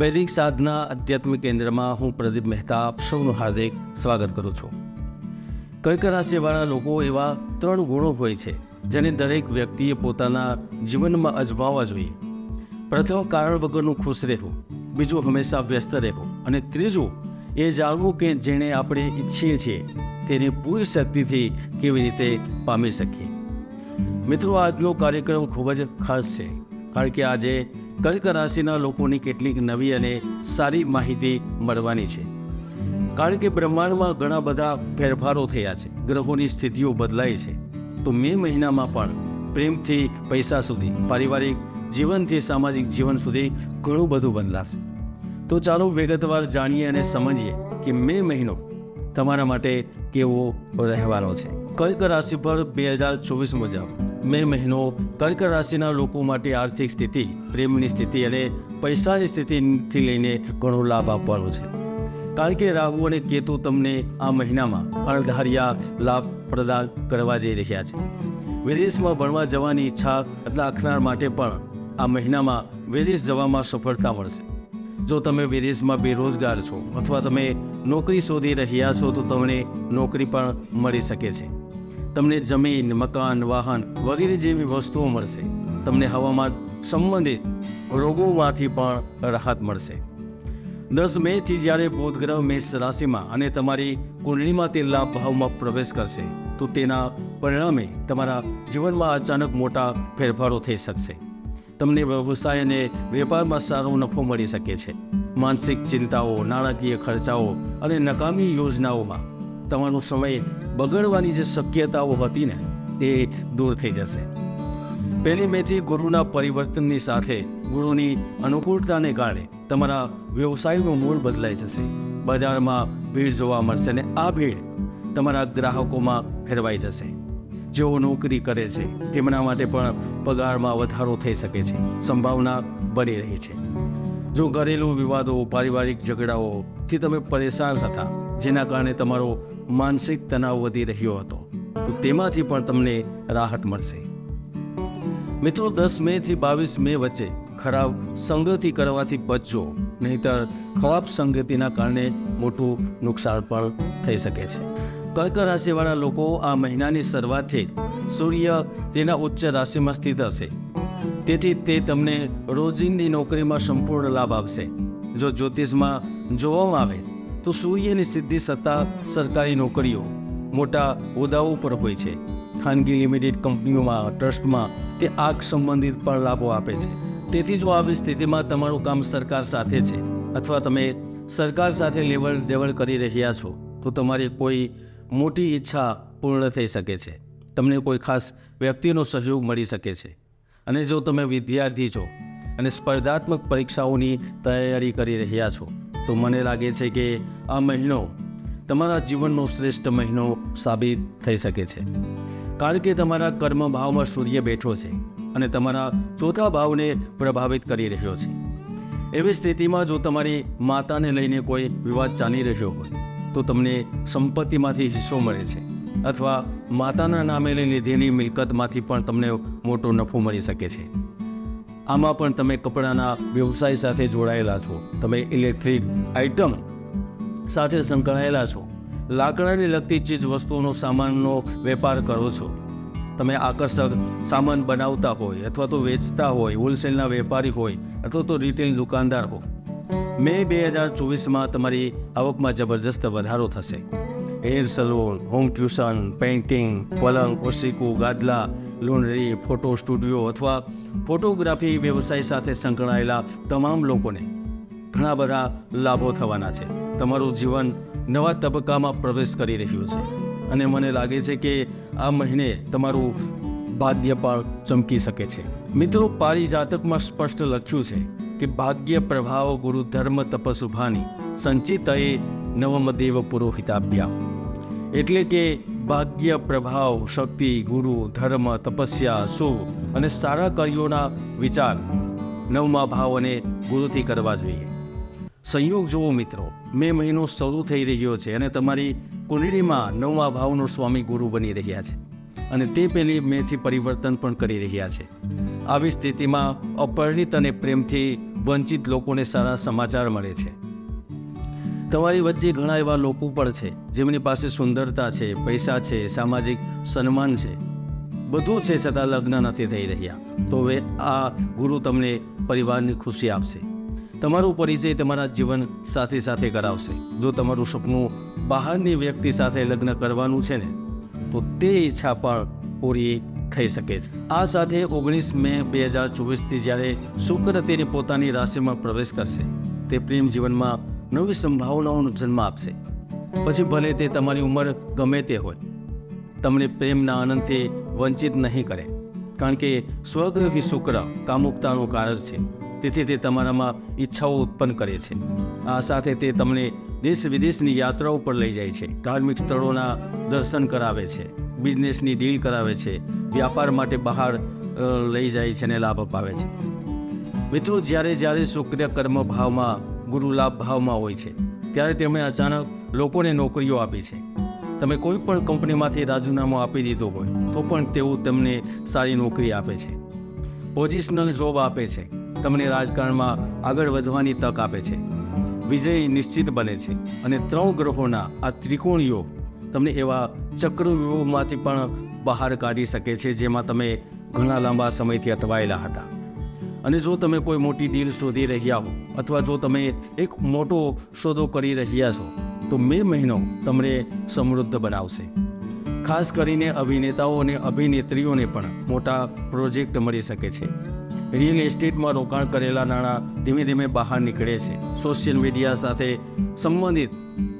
વૈદિક સાધના આધ્યાત્મિક કેન્દ્રમાં હું પ્રદીપ મહેતા આપ સૌનું હાર્દિક સ્વાગત કરું છું. કર્ક રાશિવાળા લોકો એવા ત્રણ ગુણો હોય છે, જેને દરેક વ્યક્તિએ પોતાના જીવનમાં અજમાવવા જોઈએ. પ્રથમ, કારણ વગરનું ખુશ રહેવું. બીજું, હંમેશા વ્યસ્ત રહેવું. અને ત્રીજું, એ જાણવું કે જેણે આપણે ઈચ્છીએ છીએ, તેને પૂરી શક્તિથી કેવી રીતે પામી શકીએ. મિત્રો, આજનો કાર્યક્રમ ખૂબ જ ખાસ છે, કારણ કે આજે કર્ક રાશિના લોકોની કેટલીક નવી અને સારી માહિતી મળવાની છે. કારણ કે બ્રહ્માંડમાં ઘણા બધા ફેરફારો થયા છે. ગ્રહોની સ્થિતિઓ બદલાઈ છે. તો મે મહિનામાં પણ પ્રેમથી પૈસા સુધી, પારિવારિક જીવનથી સામાજિક જીવન સુધી ઘણું બધું બદલાશે. તો ચાલો વિગતવાર જાણીએ અને સમજીએ કે મે મહિનો તમારા માટે કેવો રહેવાનો છે. કર્ક રાશિ પર બે હજાર ચોવીસ મુજબ મે મહિનો કર્ક રાશિના લોકો માટે આર્થિક સ્થિતિ, પ્રેમની સ્થિતિ અને પૈસાની સ્થિતિથી લઈને ઘણો લાભ આપવાનો છે. કારણ કે રાહુ અને કેતુ તમને આ મહિનામાં અણધાર્યા લાભ પ્રદાન કરવા જઈ રહ્યા છે. વિદેશમાં ભણવા જવાની ઈચ્છા રાખનાર માટે પણ આ મહિનામાં વિદેશ જવામાં સફળતા મળશે. જો તમે વિદેશમાં બેરોજગાર છો અથવા તમે નોકરી શોધી રહ્યા છો તો તમને નોકરી પણ મળી શકે છે. તમને જમીન, મકાન, વાહન વગેરે જેવી વસ્તુઓ મળશે. તમને હવામાન સંબંધિત રોગોમાંથી પણ રાહત મળશે. દસ મેથી જ્યારે બુધ ગ્રહ મેષ રાશિમાં અને તમારી કુંડળીમાં તે લાભ ભાવમાં પ્રવેશ કરશે, તો તેના પરિણામે તમારા જીવનમાં અચાનક મોટા ફેરફારો થઈ શકશે. તમને વ્યવસાય અને વેપારમાં સારો નફો મળી શકે છે. માનસિક ચિંતાઓ, નાણાકીય ખર્ચાઓ અને નકામી યોજનાઓમાં તમારો સમય બગડવાની જે શક્યતાઓ હતી ને એ દૂર થઈ જશે. પહેલી મેથી ગુરુના પરિવર્તનની સાથે ગુરુની અનુકૂળતાને કારણે તમારા વ્યવસાયનું મૂળ બદલાઈ જશે. બજારમાં ભીડ જોવા મળશે અને આ ભીડ તમારા ગ્રાહકોમાં ફેરવાઈ જશે. જેઓ નોકરી કરે છે, તેમના માટે પણ પગારમાં વધારો થઈ શકે છે, સંભાવના બની રહી છે. જો ઘરેલું વિવાદો, પારિવારિક ઝઘડાઓથી તમે પરેશાન હતા, જેના કારણે તમારો માનસિક તણાવ વધી રહ્યો હતો, તો તેમાંથી પણ તમને રાહત મળશે. મિત્રો, દસ મે થી બાવીસ મે વચ્ચે ખરાબ સંગતિ કરવાથી બચજો, નહીતર ખરાબ સંગતિના કારણે મોટું નુકસાન પણ થઈ શકે છે. કર્ક રાશિવાળા લોકો આ મહિનાની શરૂઆતથી સૂર્ય તેના ઉચ્ચ રાશિમાં સ્થિત હશે. તેથી તે તમને રોજિંદી નોકરીમાં સંપૂર્ણ લાભ આપશે. જો જ્યોતિષમાં જોવામાં આવે તો સૂર્યની સિદ્ધિ સત્તા સરકારી નોકરીઓ મોટા હોદ્દાઓ પર હોય છે. ખાનગી લિમિટેડ કંપનીઓમાં, ટ્રસ્ટમાં તે આગ સંબંધિત પણ લાભો આપે છે. તેથી જો આવી સ્થિતિમાં તમારું કામ સરકાર સાથે છે અથવા તમે સરકાર સાથે લેવડ દેવડ કરી રહ્યા છો, તો તમારી કોઈ મોટી ઈચ્છા પૂર્ણ થઈ શકે છે. તમને કોઈ ખાસ વ્યક્તિનો સહયોગ મળી શકે છે. અને જો તમે વિદ્યાર્થી છો અને સ્પર્ધાત્મક પરીક્ષાઓની તૈયારી કરી રહ્યા છો તો મને લાગે છે કે આ મહિનો તમારા જીવનનો શ્રેષ્ઠ મહિનો સાબિત થઈ શકે છે. કારણ કે તમારા કર્મ ભાવમાં સૂર્ય બેઠો છે અને તમારા ચોથા ભાવને પ્રભાવિત કરી રહ્યો છે. એવી સ્થિતિમાં જો તમારી માતાને લઈને કોઈ વિવાદ ચાલી રહ્યો હોય, તો તમને સંપત્તિમાંથી હિસ્સો મળે છે અથવા માતાના નામે લીધેલી મિલકતમાંથી પણ તમને મોટો નફો મળી શકે છે. આમાં પણ તમે કપડાના વ્યવસાય સાથે જોડાયેલા છો. તમે ઇલેક્ટ્રિક આઇટમ સાથે સંકળાયેલા છો. લાકડાને લગતી ચીજ વસ્તુઓનો સામાનનો વેપાર કરો છો. તમે આકર્ષક સામાન બનાવતા હોય અથવા તો વેચતા હોય, હોલસેલના વેપારી હોય અથવા તો રિટેલ દુકાનદાર હો મે બે હજાર ચોવીસમાં તમારી આવકમાં જબરજસ્ત વધારો થશે. Hair salon home tuition painting પલંગ ઓશિકુ ગાદલા લોન્ડરી ફોટો સ્ટુડિયો અથવા ફોટોગ્રાફી વ્યવસાય સાથે સંકળાયેલા તમામ લોકોને ઘણા બધા લાભો થવાના છે. તમારું જીવન નવા તબક્કામાં પ્રવેશ કરી રહ્યું છે. અને મને લાગે છે કે આ મહિને તમારું ભાગ્ય પણ ચમકી શકે છે. મિત્રો, પારિજાતકમાં સ્પષ્ટ લખ્યું છે કે, ભાગ્ય, પ્રભાવ ગુરુ ધર્મ તપસુભાની સંચિતએ નવમદેવ પુરોહિતાભ્યા. એટલે કે ભાગ્ય, પ્રભાવ, શક્તિ, ગુરુ, ધર્મ, તપસ્યા શુભ અને સારા કાર્યોના વિચાર નવમા ભાવ અને ગુરુથી કરવા જોઈએ. સંયોગ જુઓ મિત્રો, મે મહિનો શરૂ થઈ રહ્યો છે અને તમારી કુંડળીમાં નવમા ભાવનો સ્વામી ગુરુ બની રહ્યા છે અને તે પહેલી મેથી પરિવર્તન પણ કરી રહ્યા છે. આવી સ્થિતિમાં અપરિણિત અને પ્રેમથી વંચિત લોકોને સારા સમાચાર મળે છે. તમારી વચ્ચે ઘણા એવા લોકો પણ છે, જેમની પાસે સુંદરતા છે, પૈસા છે, સામાજિક સન્માન છે. બધું છે છતાં લગ્ન નથી થઈ રહ્યા. તો હવે આ ગુરુ તમને પરિવારની ખુશી આપશે. તમારું પરિચય તમારા જીવન સાથી સાથે કરાવશે. જો તમારું સપનું બહારની વ્યક્તિ સાથે લગ્ન કરવાનું છે ને, તો તે ઈચ્છા પણ પૂરી થઈ શકે છે. આ સાથે ઓગણીસ મે બે હજાર ચોવીસથી જ્યારે શુક્ર તેની પોતાની રાશિમાં પ્રવેશ કરશે, તે પ્રેમ જીવનમાં નવી સંભાવનાઓનો જન્મ આપશે. પછી ભલે તે તમારી ઉંમર ગમે તે હોય, તમને પ્રેમના આનંદથી વંચિત નહીં કરે. કારણ કે સ્વગ્રહી શુક્ર કામુકતાનું કારક છે. તેથી તે તમારામાં ઈચ્છાઓ ઉત્પન્ન કરે છે. આ સાથે તે તમને દેશ વિદેશની યાત્રાઓ પર લઈ જાય છે. ધાર્મિક સ્થળોના દર્શન કરાવે છે. બિઝનેસની ડીલ કરાવે છે. વ્યાપાર માટે બહાર લઈ જાય છે અને લાભ અપાવે છે. મિત્રો જ્યારે જ્યારે શુક્ર કર્મ ભાવમાં ગુરુ લાભ ભાવમાં હોય છે. ત્યારે તેમણે અચાનક લોકોને નોકરીઓ આપી છે. તમે કોઈ પણ કંપનીમાંથી રાજીનામું આપી દીધું હોય, તો પણ તેઓ તમને સારી નોકરી આપે છે. પોઝિશનલ જોબ આપે છે. તમને રાજકારણમાં આગળ વધવાની તક આપે છે. વિજય નિશ્ચિત બને છે. અને ત્રણ ગ્રહોના આ ત્રિકોણ યોગ તમને એવા ચક્રવ્યૂહમાંથી પણ બહાર કાઢી શકે છે, જેમાં તમે ઘણા લાંબા સમયથી અટવાયેલા હતા. અને જો તમે કોઈ મોટી ડીલ શોધી રહ્યા હો અથવા જો તમે એક મોટો સોદો કરી રહ્યા છો, તો મે મહિનો તમને સમૃદ્ધ બનાવશે. ખાસ કરીને અભિનેતાઓ અને અભિનેત્રીઓને પણ મોટા પ્રોજેક્ટ મળી શકે છે. રિયલ એસ્ટેટમાં રોકાણ કરેલા નાણાં ધીમે ધીમે બહાર નીકળે છે. સોશિયલ મીડિયા સાથે સંબંધિત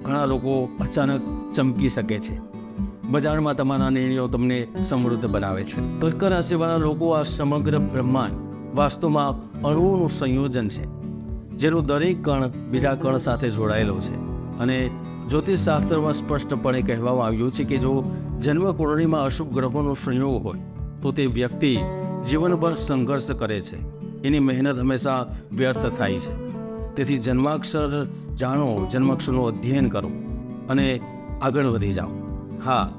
ઘણા લોકો અચાનક ચમકી શકે છે. બજારમાં તમારા નિર્ણયો તમને સમૃદ્ધ બનાવે છે. કર્ક રાશિવાળા લોકો આ સમગ્ર બ્રહ્માંડ વાસ્તવમાં અણુઓનું સંયોજન છે, જેનું દરેક કણ બીજા કણ સાથે જોડાયેલો છે. અને જ્યોતિષશાસ્ત્રમાં સ્પષ્ટપણે કહેવામાં આવ્યું છે કે જો જન્મ કુંડળીમાં અશુભ ગ્રહોનો સંયોગ હોય, તો તે વ્યક્તિ જીવનભર સંઘર્ષ કરે છે. એની મહેનત હંમેશા વ્યર્થ થાય છે. તેથી જન્માક્ષર જાણો, જન્માક્ષરનું અધ્યયન કરો અને આગળ વધી જાઓ. હા,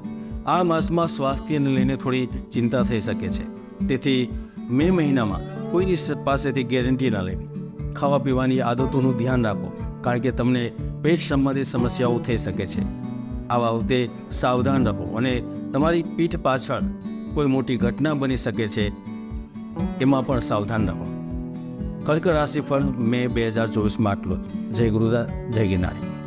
આ માસમાં સ્વાસ્થ્યને લઈને થોડી ચિંતા થઈ શકે છે. તેથી મે મહિનામાં કોઈની પાસેથી ગેરંટી ન લેવી. ખાવા પીવાની આદતોનું ધ્યાન રાખો, કારણ કે તમને પેટ સંબંધિત સમસ્યાઓ થઈ શકે છે. આ બાબતે સાવધાન રહો અને તમારી પીઠ પાછળ કોઈ મોટી ઘટના બની શકે છે, એમાં પણ સાવધાન રહો. કર્ક રાશિફળ મે બે હજાર ચોવીસમાં આટલું જય ગુરુદા, જય ગિરનારી.